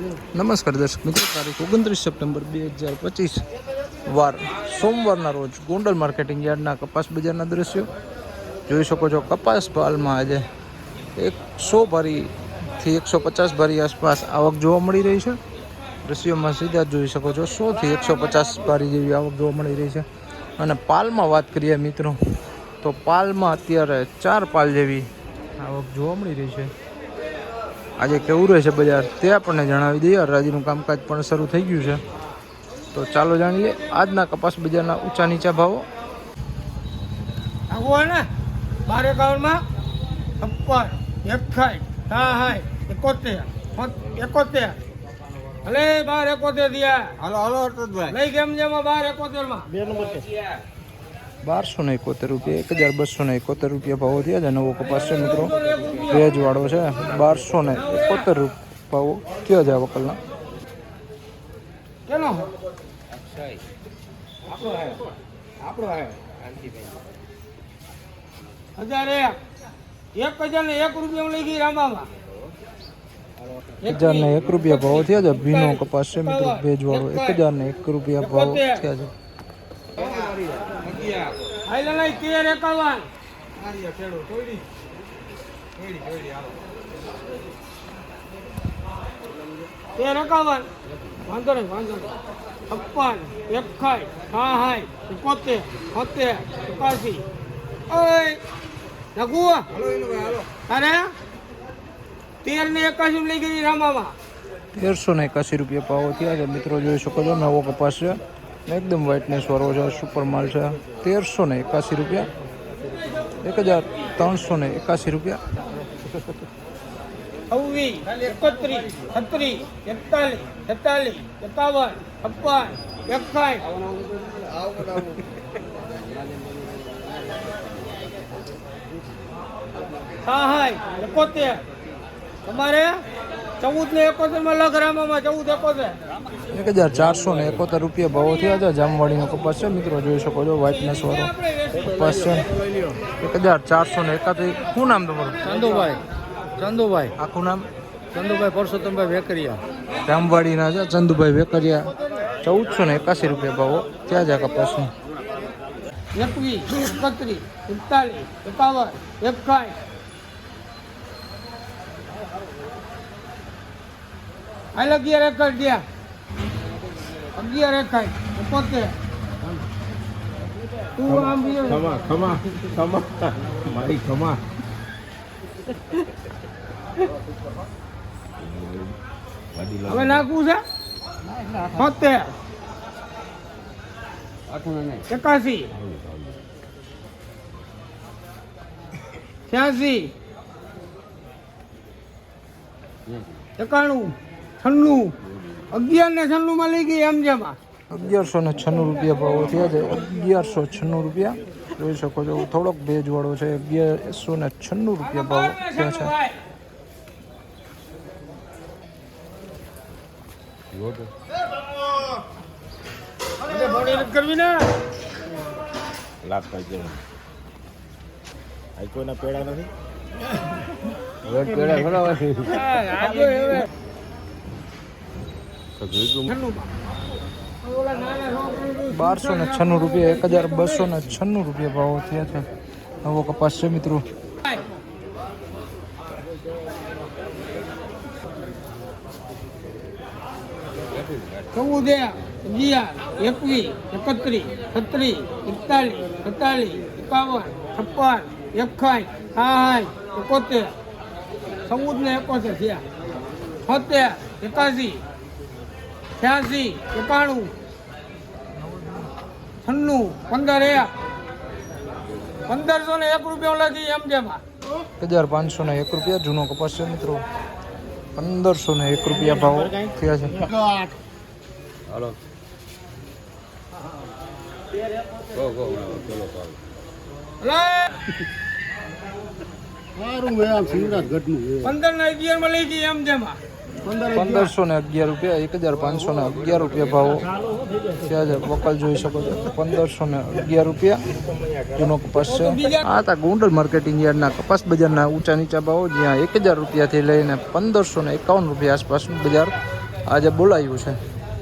નમસ્કાર દર્શક મિત્રો, તારીખ ઓગણત્રીસ સપ્ટેમ્બર બે હજાર પચીસ. વાર સોમવારના રોજ ગોંડલ માર્કેટિંગ યાર્ડના કપાસ બજારના દ્રશ્યો. જોઈ શકો છો, કપાસ પાલમાં આજે એકસો ભરીથી એકસો પચાસ ભરી આસપાસ આવક જોવા મળી રહી છે. દ્રશ્યોમાં સીધા જોઈ શકો છો, સોથી એકસો પચાસ ભરી જેવી આવક જોવા મળી રહી છે. અને પાલમાં વાત કરીએ મિત્રો, તો પાલમાં અત્યારે ચાર પાલ જેવી આવક જોવા મળી રહી છે. આજે કેવું રહેશે બજાર તે આપણને જણાવી દઈએ. હરાજીનું કામકાજ પણ શરૂ થઈ ગયું છે. તો ચાલો જાણીએ આજના કપાસ બજારના ઊંચા નીચા ભાવો. બાર એકાવનમાં છપ્પન એકસાઠ સાઠ એકોતેર એકોતેર. અલે બાર એકોતેર દિયા હાલો હાલો લઈ કેમ જેમાં બાર એકોતેરમાં બે નંબર બારસો ને એકોતેર રૂપિયા એક હજાર બસો ને એકોતેર રૂપિયા ભાવો થયા છે નવો કપાસ છે મિત્રો ભેજવાળો છે બારસો ને એકોતેર રૂપ ભાવો થયા છે આ વકલના કેનો આપણો હે આપણો હે હજાર એક એક હજાર ને એક રૂપિયા લઈ ગઈ રામામાં? એક હજાર ને એક રૂપિયા ભાવો થયા છે ભીનો કપાસ છે મિત્રો ભેજવાળો. એક હજાર ને એક રૂપિયા ભાવો થયા છે. આઈલા લઈ તેર એકાવન તેર એકાવન. વાંધો નહીં વાંધો નહીં. છપ્પન એકાઈ સાહાઈ એકોતેર છોતેર એકાસી. ઓય નગુ અરે તેર ને એકાસી લઈ ગઈ રામામાં. તેરસો ને એકાસી રૂપિયા પાવો થયા છે. મિત્રો જોઈ શકો છો નવો કપાસ છે. એકદમ વ્હાઇટનેસ વાળો છે સુપર માલ છે. તેરસો ને એકાસી રૂપિયા. એક હજાર ત્રણસો ને એકાસી રૂપિયા. છવ્વીસ, એકત્રીસ, છત્રીસ, એકતાલીસ, છેતાલીસ એકાવન છપ્પન, એકસાઠ. સાહાય એકોતેર. તમારે? ચૌદ ને એકોતેરમાં લગ રામામાં ચૌદ એકોતેર. એક હજાર ચારસો ને એકોતેર રૂપિયા ભાવો થયા છે જામવાડીનો કપાસ છે. મિત્રો જોઈ શકો છો વ્હાઇટનેસ વાળો કપાસ છે. એક હજાર ચારસો ને એકાતેર શું નામ તમારું? ચંદુભાઈ. ચંદુભાઈ. આખું નામ? ચંદુભાઈ પરસોત્તમભાઈ વેકરિયા. જામવાડીના છે. ચંદુભાઈ વેકરિયા. ચૌદસો ને એકાસી રૂપિયા ભાવો ત્યાં જ આ કપાસનું. એકવીસ એકત્રીસ એકતાલીસ એકાવન એકસાઠ હાલ અગિયાર એકર ગયા અગિયાર એકાઠ પોતે તું આમ ખમા ખમા ખમા. મારી ખમા. હવે નાખવું છે? પોતે એકાસી છ્યાસી. એકાણું. છન્નું. અગિયાર ને છન્નું માં લઈ ગઈ એમ જેમાં અગિયારસો ને છન્નું રૂપિયા ભાવો થયા છે. અગિયારસો છન્નું રૂપિયા. જોઈ શકો છો થોડોક ભેજવાળો છે. અગિયારસો ને છન્નું રૂપિયા ભાવ થયા છે. કરવી ને? લાખ કોઈના પેડા નથી? હા, આજે નાના છોકરાનું બારસો ને છન્નું રૂપિયા એક હજાર બસો ને છન્નું રૂપિયા ભાવ થયા છે. નવો કપાસ છે મિત્રો. ચૌદ અગિયાર એકવીસ એકત્રીસ છત્રીસ એકતાલીસ છેતાલીસ એકાવન છપ્પન એકસાઠ સાઠ એકોતેર. ચૌદ ને એકોતેર થયા. છોતેર એકાસી છ્યાસી એકાણું છન્નું પંદર એ પંદરસો ને એક રૂપિયા લખી એમ જેમાં. હજાર પાંચસો ને એક રૂપિયા જૂનો કપાસ છે મિત્રો. પંદરસો ને એક રૂપિયા ભાવ થયા છે. હાલો. પંદર ના અગિયારમાં લઈ ગઈ એમ જેમાં. પંદરસો ને અગિયાર રૂપિયા, એક હજાર પાંચસો ને અગિયાર રૂપિયા ભાવો. ત્યાં જ વકલ જોઈ શકો છો. પંદરસો ને અગિયાર રૂપિયા જૂનો કપાસ છે. આ હતા ગોંડલ માર્કેટિંગ યાર્ડના કપાસ બજારના ઊંચા નીચા ભાવો, જ્યાં એક હજાર રૂપિયાથી લઈને પંદરસો ને એકાવન રૂપિયા આસપાસનું બજાર આજે બોલાયું છે.